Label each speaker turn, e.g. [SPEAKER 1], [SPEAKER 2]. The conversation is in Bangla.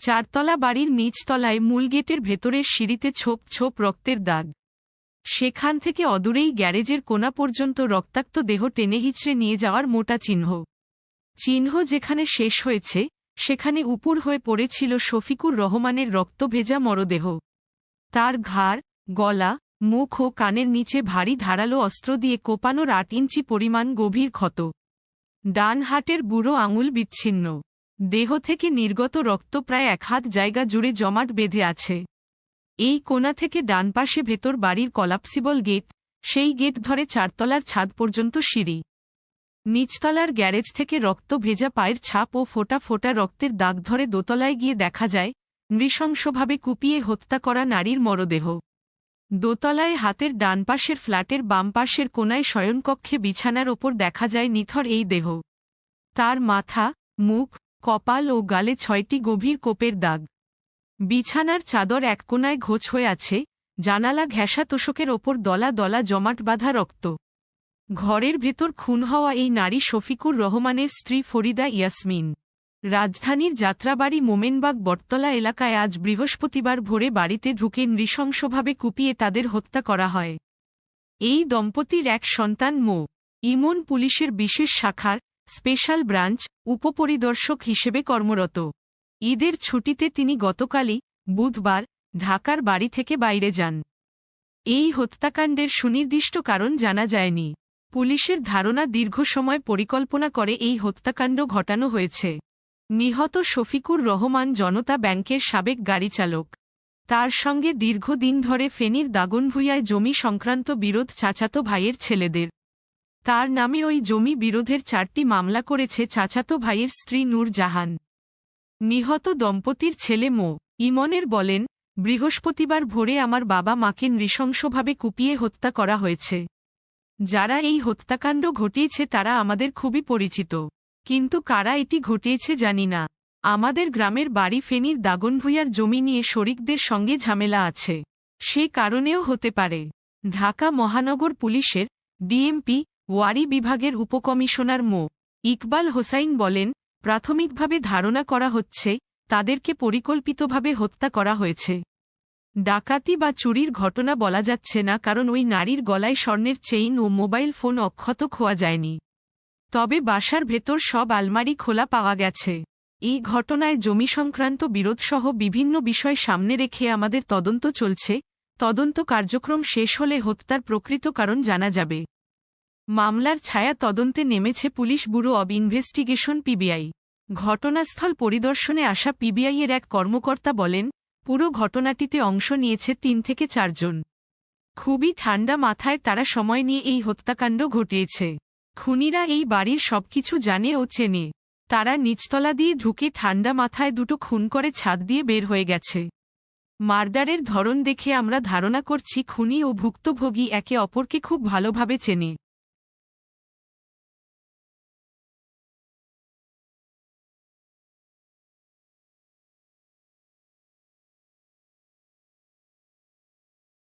[SPEAKER 1] চারতলা বাড়ির নিচতলায় মূল গেটের ভেতরের সিঁড়িতে ছোপ ছোপ রক্তের দাগ। সেখান থেকে অদূরেই গ্যারেজের কোনা পর্যন্ত রক্তাক্ত দেহ টেনে হিচড়ে নিয়ে যাওয়ার মোটা চিহ্ন। চিহ্ন যেখানে শেষ হয়েছে, সেখানে উপুর হয়ে পড়েছিল শফিকুর রহমানের রক্তভেজা মরদেহ। তার ঘাড়, গলা, মুখ ও কানের নিচে ভারী ধারালো অস্ত্র দিয়ে কোপানোর আট ইঞ্চি পরিমাণ গভীর ক্ষত। ডান হাটের বুড়ো আঙুল বিচ্ছিন্ন। দেহ থেকে নির্গত রক্ত প্রায় এক হাত জায়গা জুড়ে জমাট বেঁধে আছে। এই কোণা থেকে ডান পাশে ভেতর বাড়ির কলাপসিবল গেট, সেই গেট ধরে চারতলার ছাদ পর্যন্ত সিঁড়ি। নিচতলার গ্যারেজ থেকে রক্ত ভেজা পায়ের ছাপ ও ফোটা ফোটা রক্তের দাগ ধরে দোতলায় গিয়ে দেখা যায়, নৃশংসভাবে কুপিয়ে হত্যা করা নারীর মরদেহ। দোতলায় হাতের ডান পাশের ফ্ল্যাটের বাম পাশের কোনায় শয়নকক্ষে বিছানার ওপর দেখা যায় নিথর এই দেহ। তার মাথা, মুখ কপাল ও গালে ছয়টি গভীর কোপের দাগ। বিছানার চাদর এক কোনায় ঘোচ হয়ে আছে, জানালা ঘেঁষা তোষকের ওপর দলা দলা জমাট বাঁধা রক্ত। ঘরের ভেতর খুন হওয়া এই নারী শফিকুর রহমানের স্ত্রী ফরিদা ইয়াসমিন। রাজধানীর যাত্রাবাড়ি মোমেনবাগ বটতলা এলাকায় আজ বৃহস্পতিবার ভোরে বাড়িতে ঢুকে নৃশংসভাবে কুপিয়ে তাদের হত্যা করা হয়। এই দম্পতির এক সন্তান মো। ইমন পুলিশের বিশেষ শাখার স্পেশাল ব্রাঞ্চ উপপরিদর্শক হিসেবে কর্মরত। ঈদের ছুটিতে তিনি গতকালই বুধবার ঢাকার বাড়ি থেকে বাইরে যান। এই হত্যাকাণ্ডের সুনির্দিষ্ট কারণ জানা যায়নি। পুলিশের ধারণা দীর্ঘ সময় পরিকল্পনা করে এই হত্যাকাণ্ড ঘটানো হয়েছে। নিহত শফিকুর রহমান জনতা ব্যাংকের সাবেক গাড়ি চালক। তার সঙ্গে দীর্ঘদিন ধরে ফেনীর দাগনভূয়ায় জমি সংক্রান্ত বিরোধ চাচাতো ভাইয়ের ছেলেদের। তার নামে ওই জমি বিরোধের চারটি মামলা করেছে চাচাতো ভাইয়ের স্ত্রী নূর জাহান। নিহত দম্পতির ছেলে মো। ইমনের বলেন, বৃহস্পতিবার ভোরে আমার বাবা মাকে নৃশংসভাবে কুপিয়ে হত্যা করা হয়েছে। যারা এই হত্যাকাণ্ড ঘটিয়েছে তারা আমাদের খুবই পরিচিত। কিন্তু কারা এটি ঘটিয়েছে জানি না। আমাদের গ্রামের বাড়ি ফেনীর দাগনভূয়ার জমি নিয়ে শরিকদের সঙ্গে ঝামেলা আছে। সে কারণেও হতে পারে। ঢাকা মহানগর পুলিশের ডিএমপি ওয়ারি বিভাগের উপকমিশনার মো. ইকবাল হোসাইন বলেন, প্রাথমিকভাবে ধারণা করা হচ্ছে, তাদেরকে পরিকল্পিতভাবে হত্যা করা হয়েছে। ডাকাতি বা চুরির ঘটনা বলা যাচ্ছে না কারণ ওই নারীর গলায় স্বর্ণের চেইন ও মোবাইল ফোন অক্ষত খোয়া যায়নি। তবে বাসার ভেতর সব আলমারি খোলা পাওয়া গেছে। এই ঘটনায় জমি সংক্রান্ত বিরোধসহ বিভিন্ন বিষয় সামনে রেখে আমাদের তদন্ত চলছে। তদন্ত কার্যক্রম শেষ হলে হত্যার প্রকৃত কারণ জানা যাবে। মামলার ছায়া তদন্তে নেমেছে police bureau of investigation PBI. ঘটনাস্থল পরিদর্শনে আসা পিবিআইয়ের এক কর্মকর্তা বলেন, পুরো ঘটনাটিতে অংশ নিয়েছে তিন থেকে চারজন। খুবই ঠান্ডা মাথায় তারা সময় নিয়ে এই হত্যাকাণ্ড ঘটিয়েছে। খুনিরা এই বাড়ির সবকিছু জানে ও চেনে। তারা নিচতলা দিয়ে ঢুকে ঠান্ডা মাথায় দুটো খুন করে ছাদ দিয়ে বের হয়ে গেছে। মার্ডারের ধরন দেখে আমরা ধারণা করছি খুনি ও ভুক্তভোগী একে অপরকে খুব ভালোভাবে চেনে।